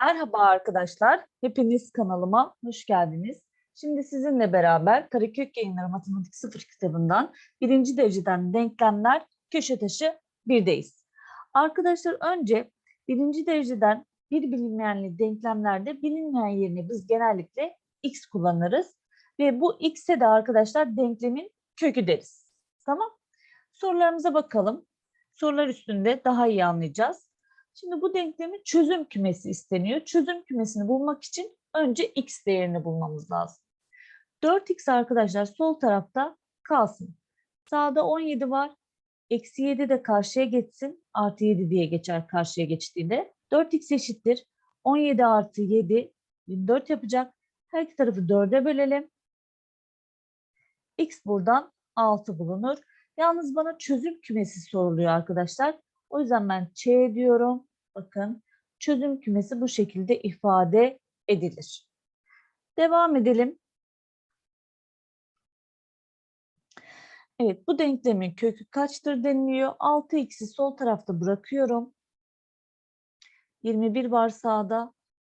Merhaba arkadaşlar, hepiniz kanalıma hoş geldiniz. Şimdi sizinle beraber Karakök Yayınları Matematik 0 kitabından birinci dereceden denklemler köşe taşı 1'deyiz. Arkadaşlar önce birinci dereceden bir bilinmeyenli denklemlerde bilinmeyen yerine biz genellikle x kullanırız. Ve bu x'e de arkadaşlar denklemin kökü deriz. Tamam. Sorularımıza bakalım. Sorular üstünde daha iyi anlayacağız. Şimdi bu denklemin çözüm kümesi isteniyor. Çözüm kümesini bulmak için önce x değerini bulmamız lazım. 4x arkadaşlar sol tarafta kalsın. Sağda 17 var. Eksi 7 de karşıya geçsin. Artı 7 diye geçer karşıya geçtiğinde. 4x eşittir. 17 artı 7 24 yapacak. Her iki tarafı 4'e bölelim. x buradan 6 bulunur. Yalnız bana çözüm kümesi soruluyor arkadaşlar. O yüzden ben Ç diyorum. Bakın çözüm kümesi bu şekilde ifade edilir. Devam edelim. Evet bu denklemin kökü kaçtır deniliyor. 6x'i sol tarafta bırakıyorum. 21 var sağda.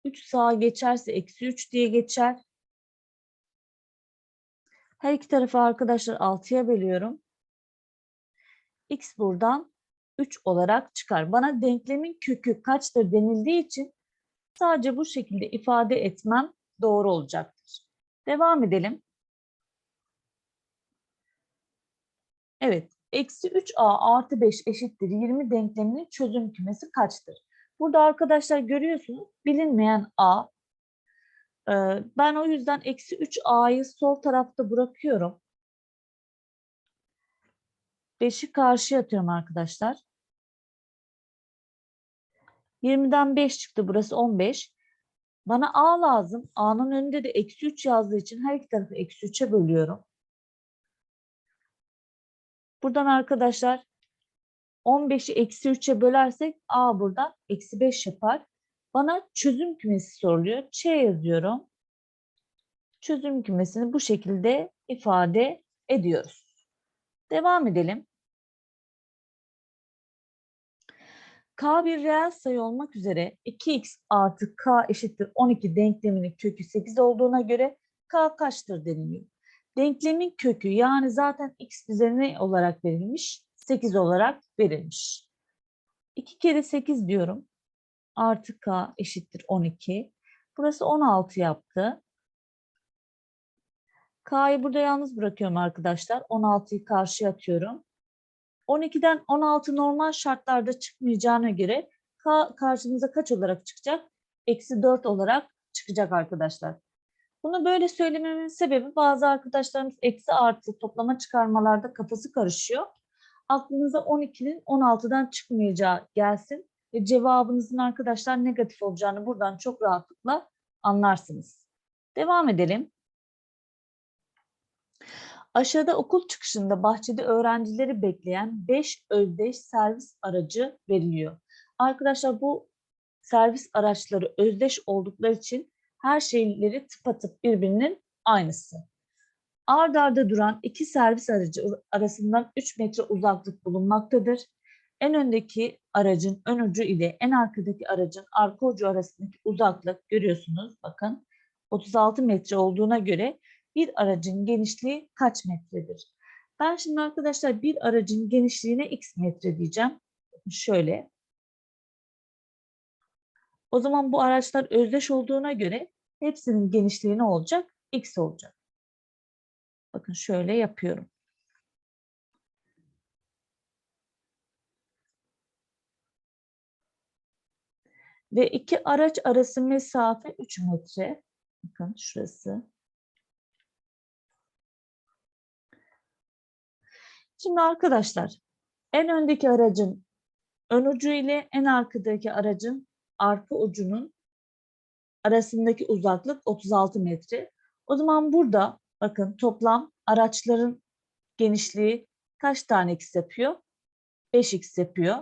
3 sağa geçerse eksi 3 diye geçer. Her iki tarafı arkadaşlar 6'ya bölüyorum. X buradan 3 olarak çıkar. Bana denklemin kökü kaçtır denildiği için sadece bu şekilde ifade etmem doğru olacaktır. Devam edelim. Evet, eksi 3a artı 5 eşittir 20 denkleminin çözüm kümesi kaçtır? Burada arkadaşlar görüyorsunuz bilinmeyen a. Ee, Ben o yüzden eksi 3a'yı sol tarafta bırakıyorum. 5'i karşıya atıyorum arkadaşlar. 20'den 5 çıktı. Burası 15. Bana A lazım. A'nın önünde de eksi 3 yazdığı için her iki tarafı eksi 3'e bölüyorum. Buradan arkadaşlar 15'i eksi 3'e bölersek A burada eksi 5 yapar. Bana çözüm kümesi soruluyor. Ç yazıyorum. Çözüm kümesini bu şekilde ifade ediyoruz. Devam edelim. K bir reel sayı olmak üzere 2x artı k eşittir 12 denkleminin kökü 8 olduğuna göre k kaçtır deniliyor. Denklemin kökü yani zaten x bize ne olarak verilmiş? 8 olarak verilmiş. 2 kere 8 diyorum. Artı k eşittir 12. Burası 16 yaptı. K'yı burada yalnız bırakıyorum arkadaşlar. 16'yı karşıya atıyorum. 12'den 16 normal şartlarda çıkmayacağına göre K karşımıza kaç olarak çıkacak? Eksi 4 olarak çıkacak arkadaşlar. Bunu böyle söylememin sebebi bazı arkadaşlarımız eksi artı toplama çıkarmalarda kafası karışıyor. Aklınıza 12'nin 16'dan çıkmayacağı gelsin ve cevabınızın arkadaşlar negatif olacağını buradan çok rahatlıkla anlarsınız. Devam edelim. Aşağıda okul çıkışında bahçede öğrencileri bekleyen 5 özdeş servis aracı veriliyor. Arkadaşlar bu servis araçları özdeş oldukları için her şeyleri tıpatıp birbirinin aynısı. Ard arda duran iki servis aracı arasından 3 metre uzaklık bulunmaktadır. En öndeki aracın ön ucu ile en arkadaki aracın arka ucu arasındaki uzaklık görüyorsunuz. Bakın 36 metre olduğuna göre bir aracın genişliği kaç metredir? Ben şimdi arkadaşlar bir aracın genişliğine x metre diyeceğim. Şöyle. O zaman bu araçlar özdeş olduğuna göre hepsinin genişliği ne olacak? x olacak. Bakın şöyle yapıyorum. Ve iki araç arası mesafe 3 metre. Bakın şurası. Şimdi arkadaşlar en öndeki aracın ön ucu ile en arkadaki aracın arka ucunun arasındaki uzaklık 36 metre. O zaman burada bakın toplam araçların genişliği kaç tane x yapıyor? 5x yapıyor.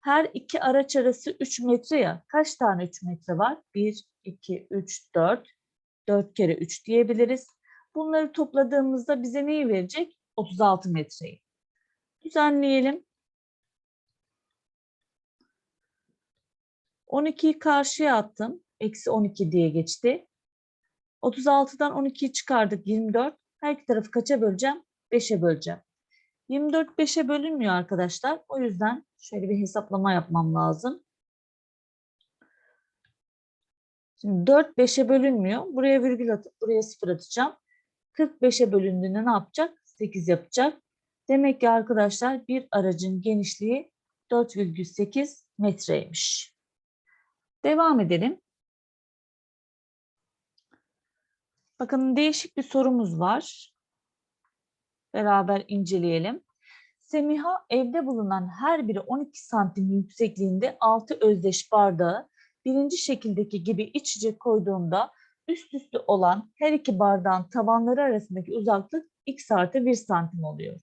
Her iki araç arası 3 metre ya. Kaç tane 3 metre var? 1, 2, 3, 4. 4 kere 3 diyebiliriz. Bunları topladığımızda bize neyi verecek? 36 metreyi. Düzenleyelim. 12'yi karşıya attım. Eksi 12 diye geçti. 36'dan 12'yi çıkardık 24. Her iki tarafı kaça böleceğim? 5'e böleceğim. 24 5'e bölünmüyor arkadaşlar. O yüzden şöyle bir hesaplama yapmam lazım. Şimdi 4 5'e bölünmüyor. Buraya virgül atıp buraya 0 atacağım. 45'e bölündüğünde ne yapacak? 8 yapacak. Demek ki arkadaşlar bir aracın genişliği 4,8 metreymiş. Devam edelim. Bakın değişik bir sorumuz var. Beraber inceleyelim. Semiha evde bulunan her biri 12 santim yüksekliğinde 6 özdeş bardağı birinci şekildeki gibi iç içe koyduğunda üst üste olan her iki bardağın tabanları arasındaki uzaklık x artı 1 santim oluyor.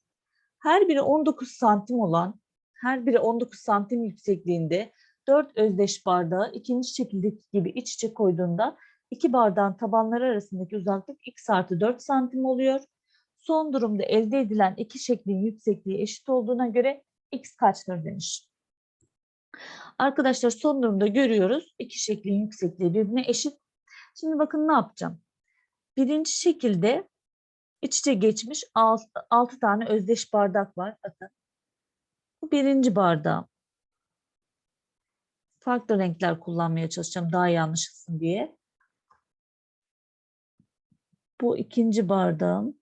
Her biri 19 santim olan, her biri 19 santim yüksekliğinde 4 özdeş bardağı ikinci şekildeki gibi iç içe koyduğunda iki bardağın tabanları arasındaki uzaklık x artı 4 santim oluyor. Son durumda elde edilen iki şeklin yüksekliği eşit olduğuna göre x kaçtır demiş. Arkadaşlar son durumda görüyoruz iki şeklin yüksekliği birbirine eşit. Şimdi bakın ne yapacağım. Birinci şekilde iç içe geçmiş 6 tane özdeş bardak var. Bakın. Bu birinci bardağım. Farklı renkler kullanmaya çalışacağım daha iyi anlaşılsın diye. Bu ikinci bardağım.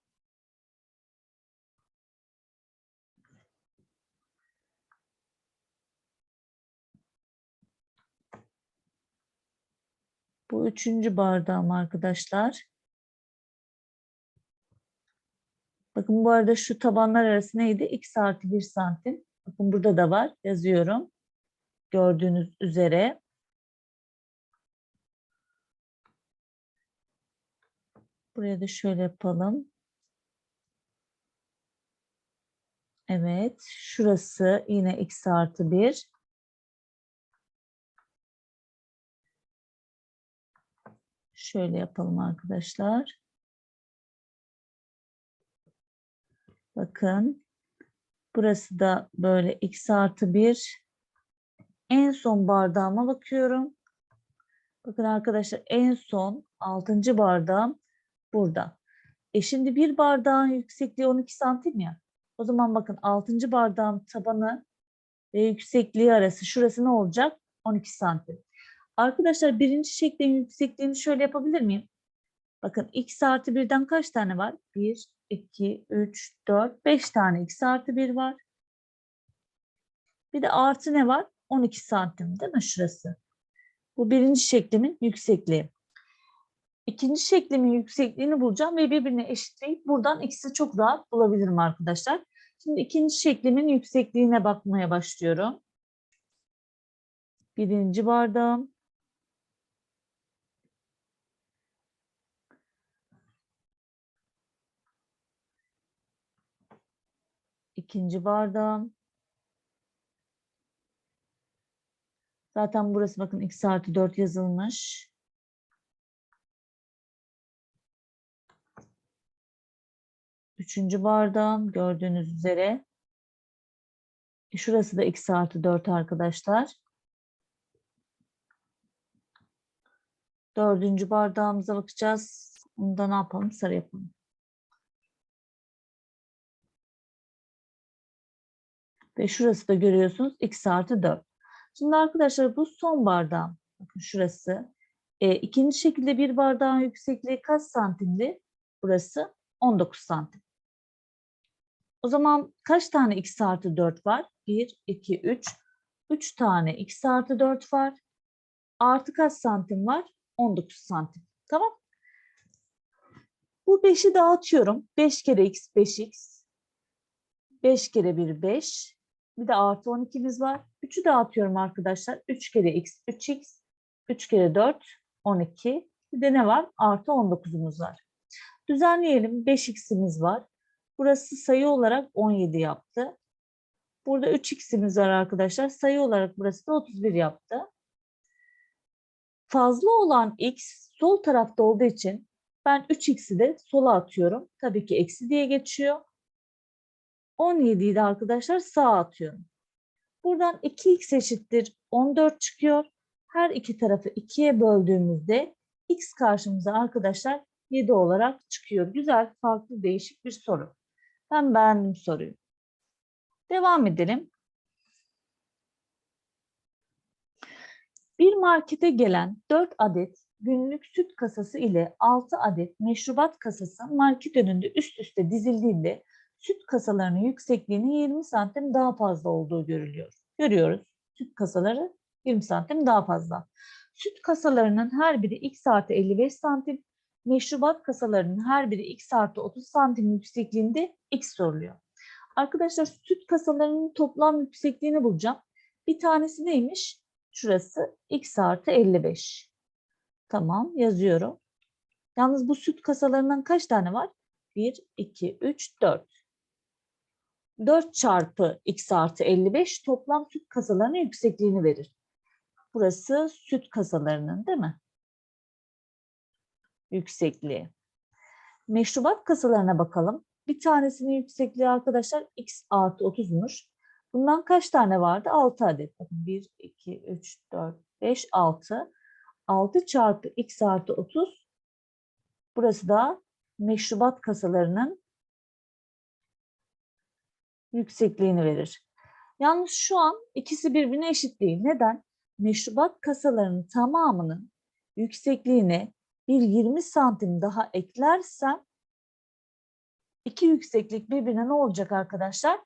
Bu üçüncü bardağım arkadaşlar. Bakın bu arada şu tabanlar arası neydi? X artı 1 santim. Bakın burada da var. Yazıyorum. Gördüğünüz üzere. Buraya da şöyle yapalım. Evet. Şurası yine X artı 1. Şöyle yapalım arkadaşlar. Bakın. Burası da böyle x artı 1. En son bardağıma bakıyorum. Bakın arkadaşlar en son 6. bardağım burada. E şimdi bir bardağın yüksekliği 12 santim ya. O zaman bakın 6. bardağın tabanı ve yüksekliği arası şurası ne olacak? 12 santim. Arkadaşlar birinci şeklin yüksekliğini şöyle yapabilir miyim? Bakın x artı 1'den kaç tane var? 1, 2, 3, 4, 5 tane x artı 1 var. Bir de artı ne var? 12 santim değil mi şurası? Bu birinci şeklimin yüksekliği. İkinci şeklimin yüksekliğini bulacağım ve birbirine eşitleyip buradan x'i çok rahat bulabilirim arkadaşlar. Şimdi ikinci şeklimin yüksekliğine bakmaya başlıyorum. Birinci bardağım. İkinci bardağım. Zaten burası bakın x artı 4 yazılmış. Üçüncü bardağım gördüğünüz üzere. E, şurası da x artı 4 arkadaşlar. Dördüncü bardağımıza bakacağız. Onu da ne yapalım? Sarı yapalım. Ve şurası da görüyorsunuz x artı 4. Şimdi arkadaşlar bu son bardağım. Bakın şurası. E, ikinci şekilde bir bardağın yüksekliği kaç santimdi? Burası 19 santim. O zaman kaç tane x artı 4 var? 1, 2, 3. 3 tane x artı 4 var. Artı kaç santim var? 19 santim. Tamam. Bu 5'i dağıtıyorum. 5 kere x 5x. 5 kere 1 5. Bir de artı 12'miz var. 3'ü dağıtıyorum arkadaşlar. 3 kere x 3x. 3 kere 4 12. Bir de ne var? Artı 19'umuz var. Düzenleyelim. 5x'imiz var. Burası sayı olarak 17 yaptı. Burada 3x'imiz var arkadaşlar. Sayı olarak burası da 31 yaptı. Fazla olan x sol tarafta olduğu için ben 3x'i de sola atıyorum. Tabii ki eksi diye geçiyor. 17'yi de arkadaşlar sağa atıyorum. Buradan 2x eşittir 14 çıkıyor. Her iki tarafı ikiye böldüğümüzde x karşımıza arkadaşlar 7 olarak çıkıyor. Güzel, farklı, değişik bir soru. Ben beğendim soruyu. Devam edelim. Bir markete gelen 4 adet günlük süt kasası ile 6 adet meşrubat kasası market önünde üst üste dizildiğinde süt kasalarının yüksekliğinin 20 santim daha fazla olduğu görülüyor. Görüyoruz. Süt kasaları 20 santim daha fazla. Süt kasalarının her biri x artı 55 santim, meşrubat kasalarının her biri x artı 30 santim yüksekliğinde x soruluyor. Arkadaşlar süt kasalarının toplam yüksekliğini bulacağım. Bir tanesi neymiş? Şurası x artı 55. Tamam yazıyorum. Yalnız bu süt kasalarından kaç tane var? 1, 2, 3, 4. 4 çarpı x artı 55 toplam süt kasalarının yüksekliğini verir. Burası süt kasalarının değil mi? Yüksekliği. Meşrubat kasalarına bakalım. Bir tanesinin yüksekliği arkadaşlar x artı 30'muş. Bundan kaç tane vardı? 6 adet. Bakın 1, 2, 3, 4, 5, 6. 6 çarpı x artı 30. Burası da meşrubat kasalarının yüksekliğini verir. Yalnız şu an ikisi birbirine eşit değil. Neden? Meşrubat kasalarının tamamının yüksekliğine bir 20 santim daha eklersem iki yükseklik birbirine ne olacak arkadaşlar?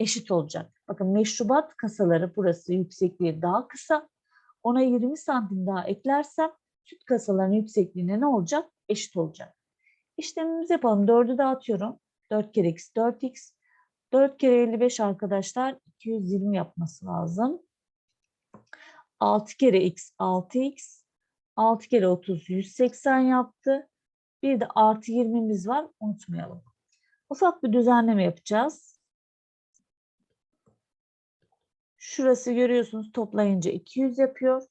Eşit olacak. Bakın meşrubat kasaları burası yüksekliği daha kısa. Ona 20 santim daha eklersem süt kasalarının yüksekliğine ne olacak? Eşit olacak. İşlemimizi yapalım. 4'ü dağıtıyorum. 4 kere x 4x. 4 kere 55 arkadaşlar 220 yapması lazım. 6 kere x 6x. 6 kere 30 180 yaptı. Bir de artı 20'miz var unutmayalım. Ufak bir düzenleme yapacağız. Şurası görüyorsunuz toplayınca 200 yapıyor.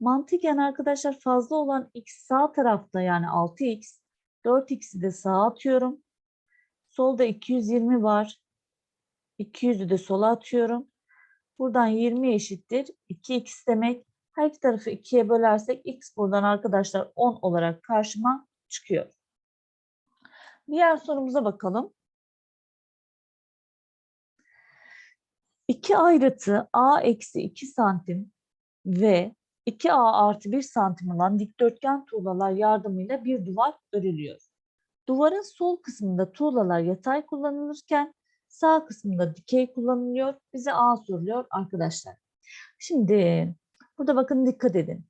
Mantıken arkadaşlar fazla olan x sağ tarafta yani 6x. 4x'i de sağa atıyorum. Solda 220 var. 200'ü de sola atıyorum. Buradan 20 eşittir. 2x demek. Her iki tarafı 2'ye bölersek x buradan arkadaşlar 10 olarak karşıma çıkıyor. Diğer sorumuza bakalım. İki ayrıtı a eksi 2 santim ve 2a artı 1 santim olan dikdörtgen tuğlalar yardımıyla bir duvar örülüyor. Duvarın sol kısmında tuğlalar yatay kullanılırken sağ kısmında dikey kullanılıyor. Bize a soruluyor arkadaşlar. Şimdi burada bakın dikkat edin.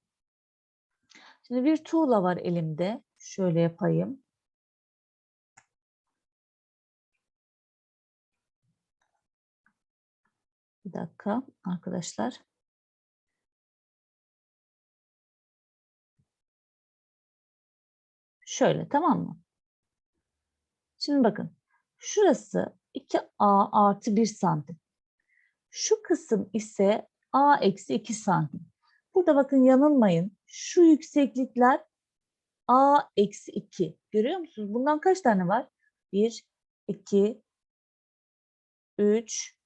Şimdi bir tuğla var elimde. Şöyle yapayım. Bir dakika arkadaşlar. Şöyle tamam mı? Şimdi bakın. Şurası 2a artı 1 santim. Şu kısım ise a eksi 2 santim. Burada bakın yanılmayın. Şu yükseklikler a eksi 2. Görüyor musunuz? Bundan kaç tane var? 1, 2, 3,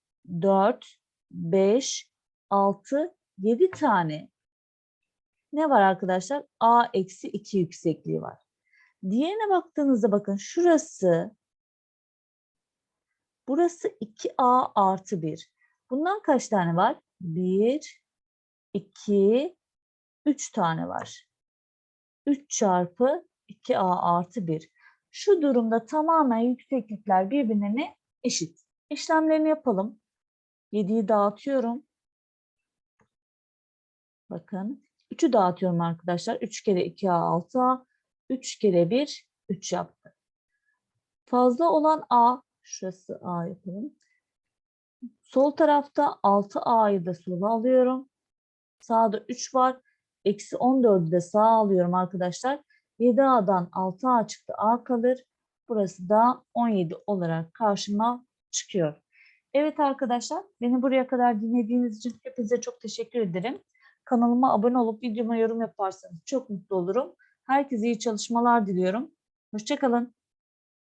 4, 5, 6, 7 tane. Ne var arkadaşlar? a eksi 2 yüksekliği var. Diğerine baktığınızda bakın şurası burası 2a artı 1. Bundan kaç tane var? 1, 2, 3 tane var. 3 çarpı 2a artı 1. Şu durumda tamamen yükseklikler birbirine eşit. İşlemlerini yapalım. 7'yi dağıtıyorum. Bakın. 3'ü dağıtıyorum arkadaşlar. 3 kere 2a 6a. 3 kere 1 3 yaptı. Fazla olan a. Şurası a yapalım. Sol tarafta 6a'yı da sola alıyorum. Sağda 3 var. Eksi 14'ü de sağa alıyorum arkadaşlar. 7a'dan 6a çıktı a kalır. Burası da 17 olarak karşıma çıkıyor. Evet arkadaşlar beni buraya kadar dinlediğiniz için hepinize çok teşekkür ederim. Kanalıma abone olup videoma yorum yaparsanız çok mutlu olurum. Herkese iyi çalışmalar diliyorum. Hoşçakalın.